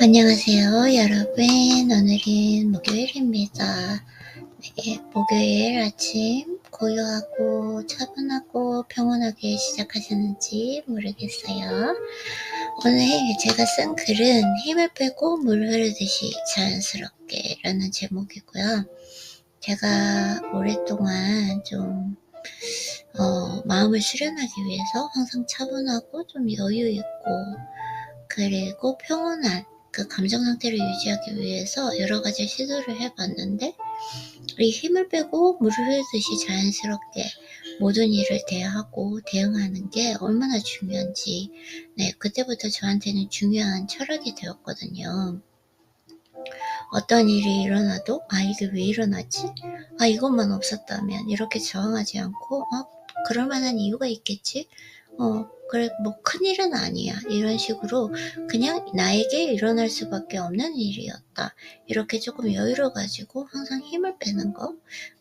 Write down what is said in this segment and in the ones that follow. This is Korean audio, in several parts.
안녕하세요, 여러분. 오늘은 목요일입니다. 네, 목요일 아침 고요하고 차분하고 평온하게 시작하셨는지 모르겠어요. 오늘 제가 쓴 글은 힘을 빼고 물 흐르듯이 자연스럽게 라는 제목이고요. 제가 오랫동안 좀 어, 마음을 수련하기 위해서 항상 차분하고 좀 여유 있고 그리고 평온한 그 감정 상태를 유지하기 위해서 여러 가지 시도를 해봤는데 이 힘을 빼고 물을 흐르듯이 자연스럽게 모든 일을 대하고 대응하는 게 얼마나 중요한지 네 그때부터 저한테는 중요한 철학이 되었거든요. 어떤 일이 일어나도 아 이게 왜 일어났지? 아 이것만 없었다면 이렇게 저항하지 않고 어 그럴 만한 이유가 있겠지? 어 그래 뭐 큰일은 아니야. 이런 식으로 그냥 나에게 일어날 수밖에 없는 일이었다. 이렇게 조금 여유를 가지고 항상 힘을 빼는 거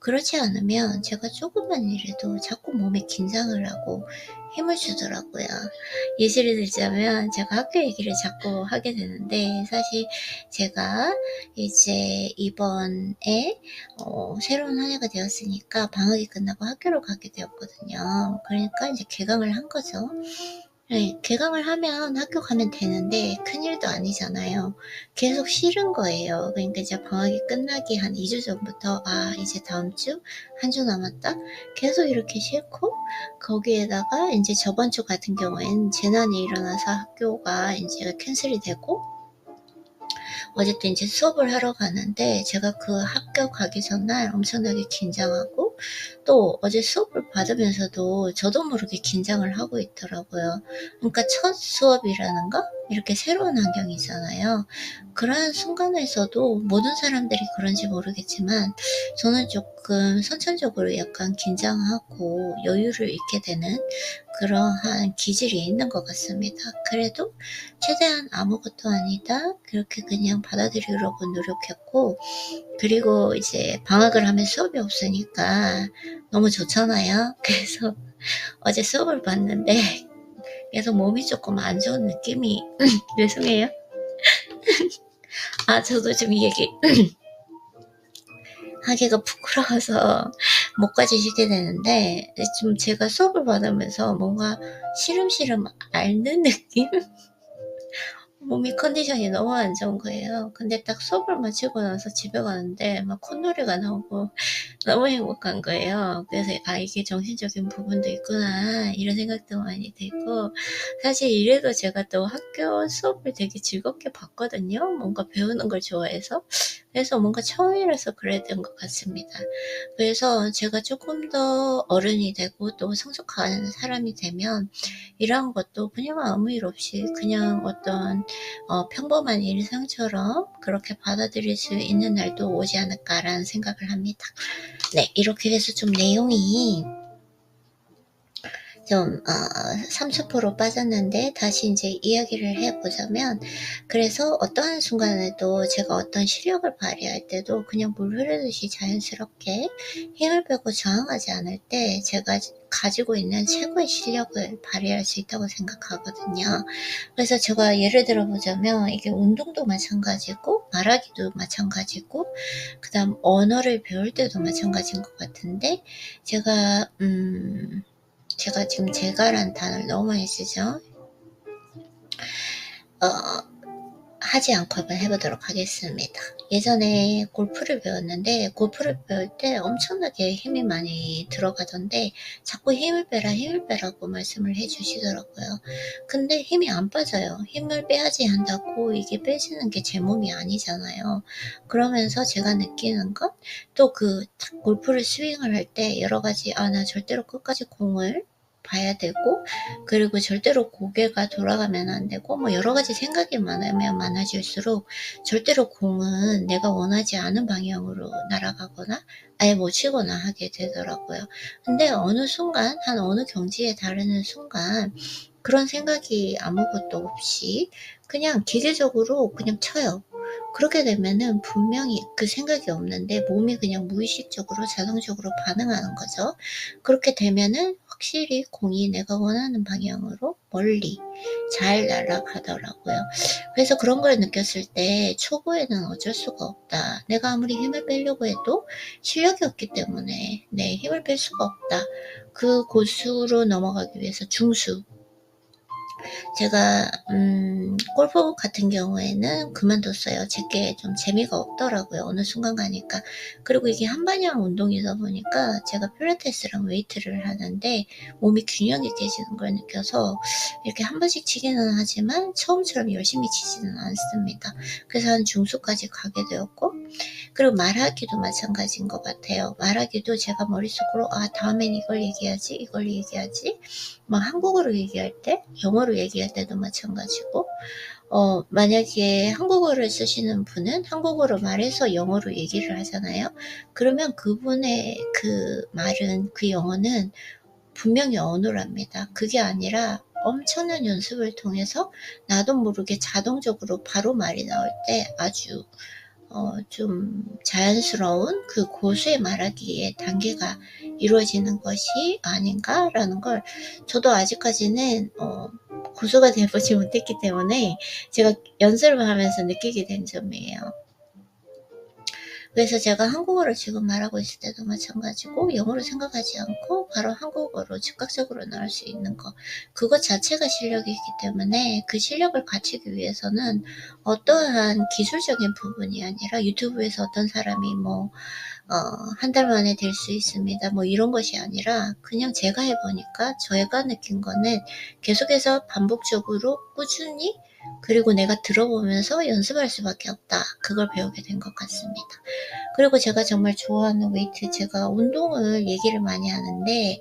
그렇지 않으면 제가 조금만 일해도 자꾸 몸에 긴장을 하고 힘을 주더라고요. 예시를 들자면 제가 학교 얘기를 자꾸 하게 되는데 사실 제가 이제 이번에 어, 새로운 한 해가 되었으니까 방학이 끝나고 학교를 가게 되었거든요. 그러니까 이제 개강을 한 거죠. 네, 개강을 하면 학교 가면 되는데 큰일도 아니잖아요. 계속 싫은 거예요. 그러니까 이제 방학이 끝나기 한 2주 전부터 아 이제 다음 주 한 주 남았다. 계속 이렇게 싫고 거기에다가 이제 저번 주 같은 경우엔 재난이 일어나서 학교가 이제 캔슬이 되고 어쨌든 이제 수업을 하러 가는데 제가 그 학교 가기 전날 엄청나게 긴장하고 또 어제 수업을 받으면서도 저도 모르게 긴장을 하고 있더라고요. 그러니까 첫 수업이라는 거? 이렇게 새로운 환경이잖아요. 그러한 순간에서도 모든 사람들이 그런지 모르겠지만 저는 조금 선천적으로 약간 긴장하고 여유를 잃게 되는 그러한 기질이 있는 것 같습니다. 그래도 최대한 아무것도 아니다. 그렇게 그냥 받아들이려고 노력했고, 그리고 이제 방학을 하면 수업이 없으니까 너무 좋잖아요. 그래서 어제 수업을 봤는데 계속 몸이 조금 안 좋은 느낌이 죄송해요. 아 저도 좀이 얘기 하기가 부끄러워서 못 가지시게 되는데 좀 제가 수업을 받으면서 뭔가 시름시름 앓는 느낌? 몸이 컨디션이 너무 안 좋은 거예요. 근데 딱 수업을 마치고 나서 집에 가는데 막 콧노래가 나오고 너무 행복한 거예요. 그래서 아 이게 정신적인 부분도 있구나 이런 생각도 많이 들고 사실 이래도 제가 또 학교 수업을 되게 즐겁게 봤거든요. 뭔가 배우는 걸 좋아해서 그래서 뭔가 처음이라서 그랬던 것 같습니다. 그래서 제가 조금 더 어른이 되고 또 성숙한 사람이 되면 이런 것도 그냥 아무 일 없이 그냥 어떤 어, 평범한 일상처럼 그렇게 받아들일 수 있는 날도 오지 않을까라는 생각을 합니다. 네, 이렇게 해서 좀 내용이 좀 어, 30% 빠졌는데 다시 이제 이야기를 해보자면 그래서 어떠한 순간에도 제가 어떤 실력을 발휘할 때도 그냥 물 흐르듯이 자연스럽게 힘을 빼고 저항하지 않을 때 제가 가지고 있는 최고의 실력을 발휘할 수 있다고 생각하거든요. 그래서 제가 예를 들어 보자면 이게 운동도 마찬가지고 말하기도 마찬가지고 그 다음 언어를 배울 때도 마찬가지인 것 같은데 제가 음 제가 지금 제가란 단어를 너무 많이 쓰죠. 어, 하지 않고 한번 해보도록 하겠습니다. 예전에 골프를 배웠는데 골프를 배울 때 엄청나게 힘이 많이 들어가던데 자꾸 힘을 빼라 힘을 빼라고 말씀을 해주시더라고요. 근데 힘이 안 빠져요. 힘을 빼야지 한다고 이게 빼지는 게 제 몸이 아니잖아요. 그러면서 제가 느끼는 건 또 그 골프를 스윙을 할 때 여러 가지 아 나 절대로 끝까지 공을 봐야 되고 그리고 절대로 고개가 돌아가면 안 되고 뭐 여러 가지 생각이 많으면 많아질수록 절대로 공은 내가 원하지 않은 방향으로 날아가거나 아예 못 치거나 하게 되더라고요. 근데 어느 순간 한 어느 경지에 다르는 순간 그런 생각이 아무것도 없이 그냥 기계적으로 그냥 쳐요. 그렇게 되면은 분명히 그 생각이 없는데 몸이 그냥 무의식적으로 자동적으로 반응하는 거죠. 그렇게 되면은 확실히 공이 내가 원하는 방향으로 멀리 잘 날아가더라고요. 그래서 그런 걸 느꼈을 때 초보에는 어쩔 수가 없다. 내가 아무리 힘을 빼려고 해도 실력이 없기 때문에 내 힘을 뺄 수가 없다. 그 고수로 넘어가기 위해서 중수 제가 음, 골프 같은 경우에는 그만뒀어요. 제게 좀 재미가 없더라고요. 어느 순간 가니까. 그리고 이게 한방향 운동이다 보니까 제가 필라테스랑 웨이트를 하는데 몸이 균형이 깨지는 걸 느껴서 이렇게 한 번씩 치기는 하지만 처음처럼 열심히 치지는 않습니다. 그래서 한 중수까지 가게 되었고 그리고 말하기도 마찬가지인 것 같아요. 말하기도 제가 머릿속으로 아 다음엔 이걸 얘기하지 이걸 얘기하지 막 한국어로 얘기할 때 영어로 얘기할 때도 마찬가지고 어, 만약에 한국어를 쓰시는 분은 한국어로 말해서 영어로 얘기를 하잖아요. 그러면 그분의 그 말은, 그 영어는 분명히 언어랍니다. 그게 아니라 엄청난 연습을 통해서 나도 모르게 자동적으로 바로 말이 나올 때 아주 어, 좀 자연스러운 그 고수의 말하기의 단계가 이루어지는 것이 아닌가라는 걸 저도 아직까지는 어, 고수가 되어보지 못했기 때문에 제가 연습을 하면서 느끼게 된 점이에요. 그래서 제가 한국어를 지금 말하고 있을 때도 마찬가지고 영어로 생각하지 않고 바로 한국어로 즉각적으로 나올 수 있는 거 그것 자체가 실력이기 때문에 그 실력을 갖추기 위해서는 어떠한 기술적인 부분이 아니라 유튜브에서 어떤 사람이 뭐 어, 한 달 만에 될 수 있습니다. 뭐 이런 것이 아니라 그냥 제가 해보니까 저희가 느낀 거는 계속해서 반복적으로 꾸준히 그리고 내가 들어보면서 연습할 수밖에 없다. 그걸 배우게 된 것 같습니다. 그리고 제가 정말 좋아하는 웨이트, 제가 운동을 얘기를 많이 하는데,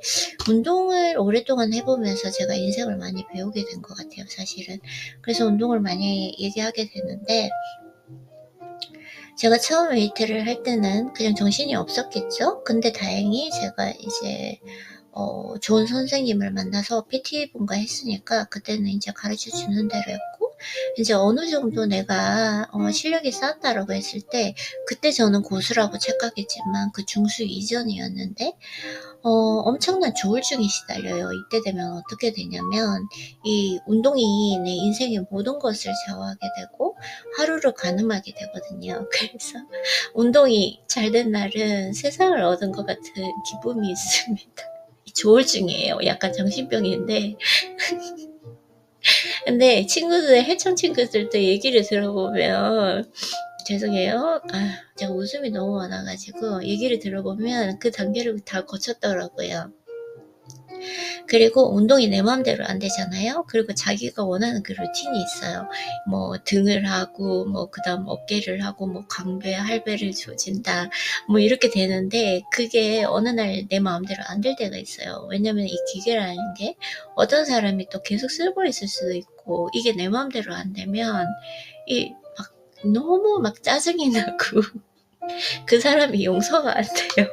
운동을 오랫동안 해보면서 제가 인생을 많이 배우게 된 것 같아요, 사실은. 그래서 운동을 많이 얘기하게 되는데, 제가 처음 웨이트를 할 때는 그냥 정신이 없었겠죠? 근데 다행히 제가 이제 어, 좋은 선생님을 만나서 PT 분과 했으니까 그때는 이제 가르쳐 주는 대로 했고 이제 어느 정도 내가 어, 실력이 쌓았다라고 했을 때 그때 저는 고수라고 착각했지만 그 중수 이전이었는데 어, 엄청난 조울증이 시달려요. 이때 되면 어떻게 되냐면 이 운동이 내 인생의 모든 것을 좌우하게 되고 하루를 가늠하게 되거든요. 그래서 운동이 잘 된 날은 세상을 얻은 것 같은 기쁨이 있습니다. 조울증이에요. 약간 정신병인데 근데 친구들 해청 친구들도 얘기를 들어보면 죄송해요. 아, 제가 웃음이 너무 많아가지고 얘기를 들어보면 그 단계를 다 거쳤더라고요. 그리고 운동이 내 마음대로 안 되잖아요. 그리고 자기가 원하는 그 루틴이 있어요. 뭐 등을 하고 뭐 그다음 어깨를 하고 뭐 광배 할배를 조진다. 뭐 이렇게 되는데 그게 어느 날 내 마음대로 안 될 때가 있어요. 왜냐면 이 기계라는 게 어떤 사람이 또 계속 쓰고 있을 수도 있고 이게 내 마음대로 안 되면 이막 너무 막 짜증이 나고 그 사람이 용서가 안 돼요.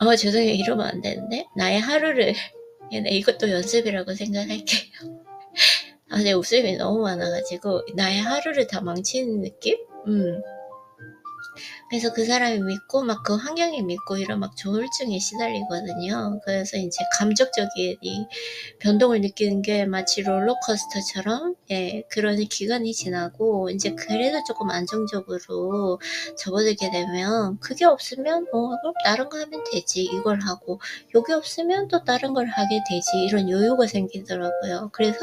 어, 죄송해요. 이러면 안 되는데. 나의 하루를, 네, 이것도 연습이라고 생각할게요. 아, 내 웃음이 너무 많아가지고, 나의 하루를 다 망치는 느낌? 음. 그래서 그 사람이 믿고 막 그 환경이 믿고 이런 막 조울증에 시달리거든요. 그래서 이제 감정적인 이 변동을 느끼는 게 마치 롤러코스터처럼 예, 그런 기간이 지나고 이제 그래도 조금 안정적으로 접어들게 되면 그게 없으면 어 그럼 다른 거 하면 되지 이걸 하고 여기 없으면 또 다른 걸 하게 되지 이런 여유가 생기더라고요. 그래서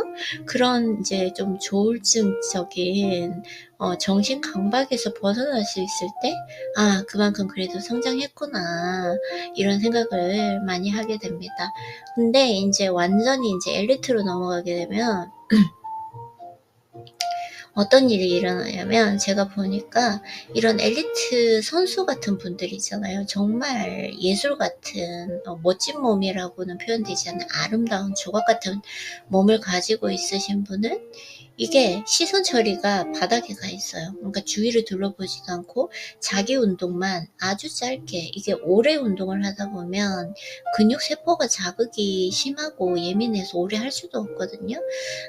그런 이제 좀 조울증적인 어, 정신 강박에서 벗어날 수 있을 때, 아, 그만큼 그래도 성장했구나. 이런 생각을 많이 하게 됩니다. 근데 이제 완전히 이제 엘리트로 넘어가게 되면, 어떤 일이 일어나냐면 제가 보니까 이런 엘리트 선수 같은 분들 있잖아요. 정말 예술 같은 어, 멋진 몸이라고는 표현되지 않는 아름다운 조각 같은 몸을 가지고 있으신 분은 이게 시선 처리가 바닥에 가 있어요. 그러니까 주위를 둘러보지도 않고 자기 운동만 아주 짧게 이게 오래 운동을 하다 보면 근육 세포가 자극이 심하고 예민해서 오래 할 수도 없거든요.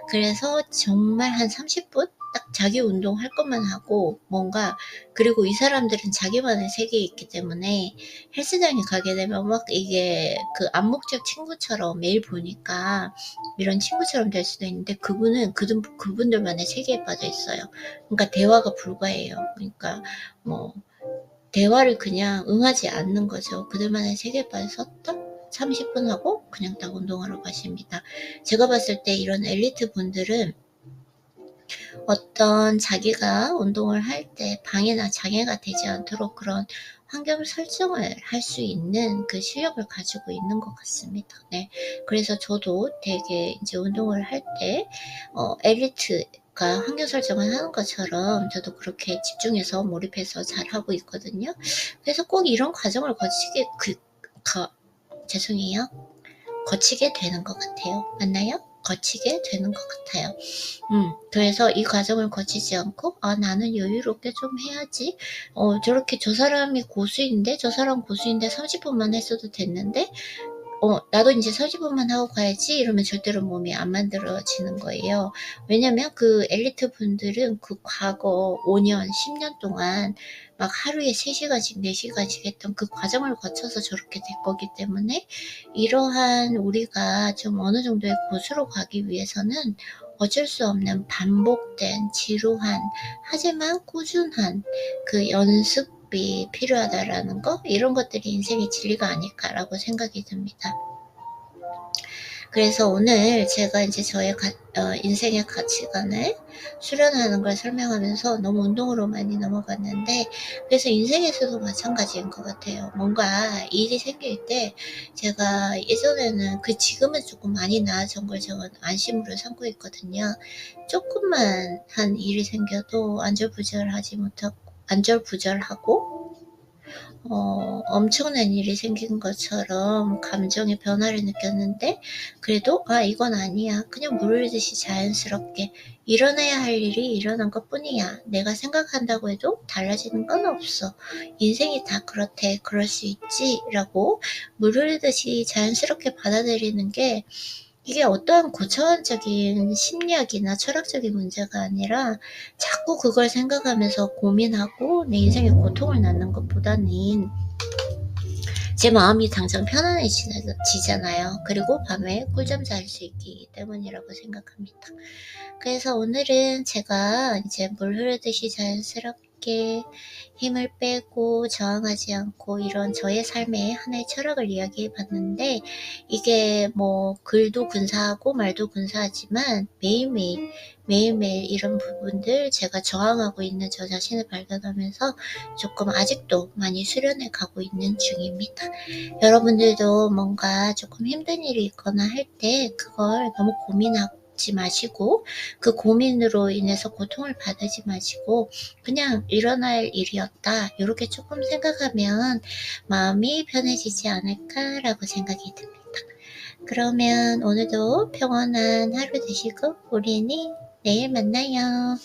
그래서 정말 한 30분 딱 자기 운동 할 것만 하고 뭔가 그리고 이 사람들은 자기만의 세계에 있기 때문에 헬스장에 가게 되면 막 이게 그 암묵적 친구처럼 매일 보니까 이런 친구처럼 될 수도 있는데 그분은 그분, 그분들만의 세계에 빠져 있어요. 그러니까 대화가 불가해요. 그러니까 뭐 대화를 그냥 응하지 않는 거죠. 그들만의 세계에 빠져서 딱 30분 하고 그냥 딱 운동하러 가십니다. 제가 봤을 때 이런 엘리트 분들은 어떤 자기가 운동을 할 때 방해나 장애가 되지 않도록 그런 환경 설정을 할 수 있는 그 실력을 가지고 있는 것 같습니다. 네. 그래서 저도 되게 이제 운동을 할 때, 어, 엘리트 가 환경 설정을 하는 것처럼 저도 그렇게 집중해서 몰입해서 잘 하고 있거든요. 그래서 꼭 이런 과정을 거치게, 그, 거, 죄송해요. 거치게 되는 것 같아요. 맞나요? 거치게 되는 것 같아요. 음, 그래서 이 과정을 거치지 않고, 아, 나는 여유롭게 좀 해야지. 어, 저렇게 저 사람이 고수인데, 저 사람 고수인데 30분만 했어도 됐는데, 어, 나도 이제 30분만 하고 가야지 이러면 절대로 몸이 안 만들어지는 거예요. 왜냐면 그 엘리트 분들은 그 과거 5년, 10년 동안 막 하루에 3시간씩, 4시간씩 했던 그 과정을 거쳐서 저렇게 될 거기 때문에 이러한 우리가 좀 어느 정도의 고수로 가기 위해서는 어쩔 수 없는 반복된 지루한 하지만 꾸준한 그 연습 이 필요하다라는 거 이런 것들이 인생의 진리가 아닐까라고 생각이 듭니다. 그래서 오늘 제가 이제 저의 가, 어, 인생의 가치관을 수련하는 걸 설명하면서 너무 운동으로 많이 넘어갔는데 그래서 인생에서도 마찬가지인 것 같아요. 뭔가 일이 생길 때 제가 예전에는 그 지금은 조금 많이 나아진 걸 제가 안심으로 삼고 있거든요. 조금만 한 일이 생겨도 안절부절하지 못하고 안절부절하고 어, 엄청난 일이 생긴 것처럼 감정의 변화를 느꼈는데 그래도 아 이건 아니야. 그냥 물르듯이 자연스럽게 일어나야 할 일이 일어난 것 뿐이야. 내가 생각한다고 해도 달라지는 건 없어. 인생이 다 그렇대. 그럴 수 있지? 라고 물르듯이 자연스럽게 받아들이는 게 이게 어떠한 고차원적인 심리학이나 철학적인 문제가 아니라 자꾸 그걸 생각하면서 고민하고 내 인생에 고통을 낳는 것보다는 제 마음이 당장 편안해지잖아요. 그리고 밤에 꿀잠 잘 수 있기 때문이라고 생각합니다. 그래서 오늘은 제가 이제 물 흐르듯이 자연스럽게 힘을 빼고 저항하지 않고 이런 저의 삶의 하나의 철학을 이야기해 봤는데 이게 뭐 글도 근사하고 말도 근사하지만 매일매일 매일매일 이런 부분들 제가 저항하고 있는 저 자신을 발견하면서 조금 아직도 많이 수련해 가고 있는 중입니다. 여러분들도 뭔가 조금 힘든 일이 있거나 할 때 그걸 너무 고민하고 지 마시고 그 고민으로 인해서 고통을 받지 마시고 그냥 일어날 일이었다 이렇게 조금 생각하면 마음이 편해지지 않을까라고 생각이 듭니다. 그러면 오늘도 평온한 하루 되시고 우리는 내일 만나요.